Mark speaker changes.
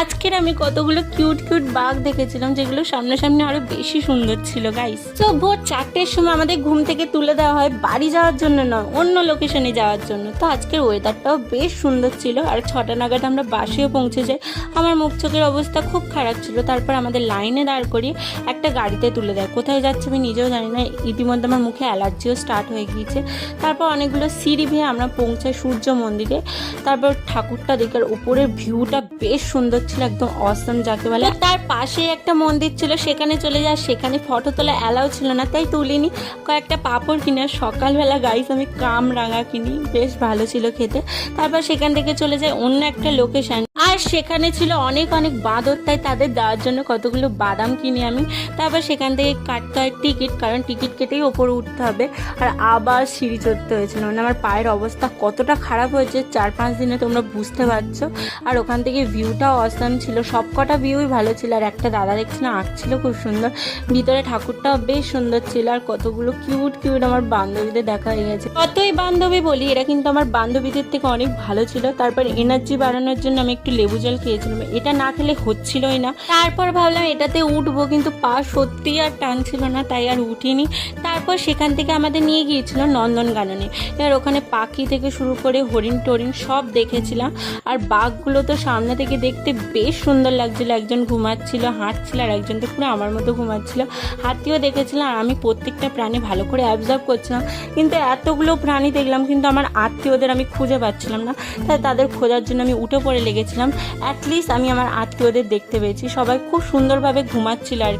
Speaker 1: আজকের আমি কতগুলো কিউট কিউট বাঘ দেখেছিলাম, যেগুলো সামনাসামনি আরও বেশি সুন্দর ছিল গাইস তো ভোর চারটের সময় আমাদের ঘুম থেকে তুলে দেওয়া হয় বাড়ি যাওয়ার জন্য নয়, অন্য লোকেশনে যাওয়ার জন্য। তো আজকের ওয়েদারটাও বেশ সুন্দর ছিল, আর ছটা নাগাদ আমরা বাসেও পৌঁছে যাই। আমার মুখ চোখের অবস্থা খুব খারাপ ছিল, তারপর আমাদের লাইনে দাঁড় করিয়ে একটা গাড়িতে তুলে দেয়। কোথায় যাচ্ছে আমি নিজেও জানি না, ইতিমধ্যে আমার মুখে অ্যালার্জিও স্টার্ট হয়ে গিয়েছে। তারপর অনেকগুলো সিঁড়ি ভেয়ে আমরা পৌঁছাই সূর্য মন্দিরে। তারপর ঠাকুরটা দেখার উপরের ভিউটা বেশ সুন্দর ছিল, একদম অসম যাকে বলে। তার পাশে একটা মন্দির ছিল, সেখানে চলে যায়, সেখানে ফটো তোলা অ্যালাউ ছিল না, তাই তুলিনি। কয়েকটা পাঁপড় কিনে, সকালবেলা গাইস আমি কামরাঙা কিনি, বেশ ভালো ছিল খেতে। তারপর সেখান থেকে চলে যায় অন্য একটা লোকেশন আর সেখানে ছিল অনেক অনেক বাঁদর, তাই তাদের দেওয়ার জন্য কতগুলো বাদাম কিনি আমি। তারপর সেখান থেকে কাটতে হয় টিকিট কারণ টিকিট কেটেই ওপরে উঠতে হবে। আর আবার সিঁড়ি চড়তে হয়েছিল। মানে আমার পায়ের অবস্থা কতটা খারাপ হয়েছে, চার পাঁচ দিনে তোমরা বুঝতে পারছ। আর ওখান থেকে ভিউটাও অসাম ছিল। সব কটা ভিউই ভালো ছিল। আর একটা দাদা দেখছিলাম আঁকছিল খুব সুন্দর। ভিতরে ঠাকুরটাও বেশ সুন্দর ছিল। আর কতগুলো কিউট কিউট আমার বান্ধবীদের দেখা হয়ে গেছে। কতই বান্ধবী বলি, এরা কিন্তু আমার বান্ধবীদের থেকে অনেক ভালো ছিল। তারপর এনার্জি বাড়ানোর জন্য আমি একটু লেবু জল খেয়েছিলাম। এটা না খেলে হচ্ছিলই না। তারপর ভাবলাম এটাতে উঠবো, কিন্তু পা সত্যি আর টানছিল না, তাই আর উঠিনি। তারপর সেখান থেকে আমাদের নিয়ে গিয়েছিল নন্দনকাননে। এবার ওখানে পাখি থেকে শুরু করে হরিণ টরিণ সব দেখেছিলাম। আর বাঘগুলো তো সামনে থেকে দেখতে বেশ সুন্দর লাগছিল। একজন ঘুমাচ্ছিল, হাঁটছিল, আর একজন তো পুরো আমার মতো ঘুমাচ্ছিল। হাতিও দেখেছিলাম আর আমি প্রত্যেকটা প্রাণী ভালো করে অ্যাবজার্ভ করছিলাম। কিন্তু এতগুলো প্রাণী দেখলাম, কিন্তু আমার আত্মীয়দের আমি খুঁজে পাচ্ছিলাম না। তাই তাদের খোঁজার জন্য আমি উঠে পড়ে লেগেছিলাম। অ্যাটলিস্ট আমি আমার আত্মীয়দের দেখতে পেয়েছি। সবাই খুব সুন্দরভাবে ঘুমাচ্ছিল আর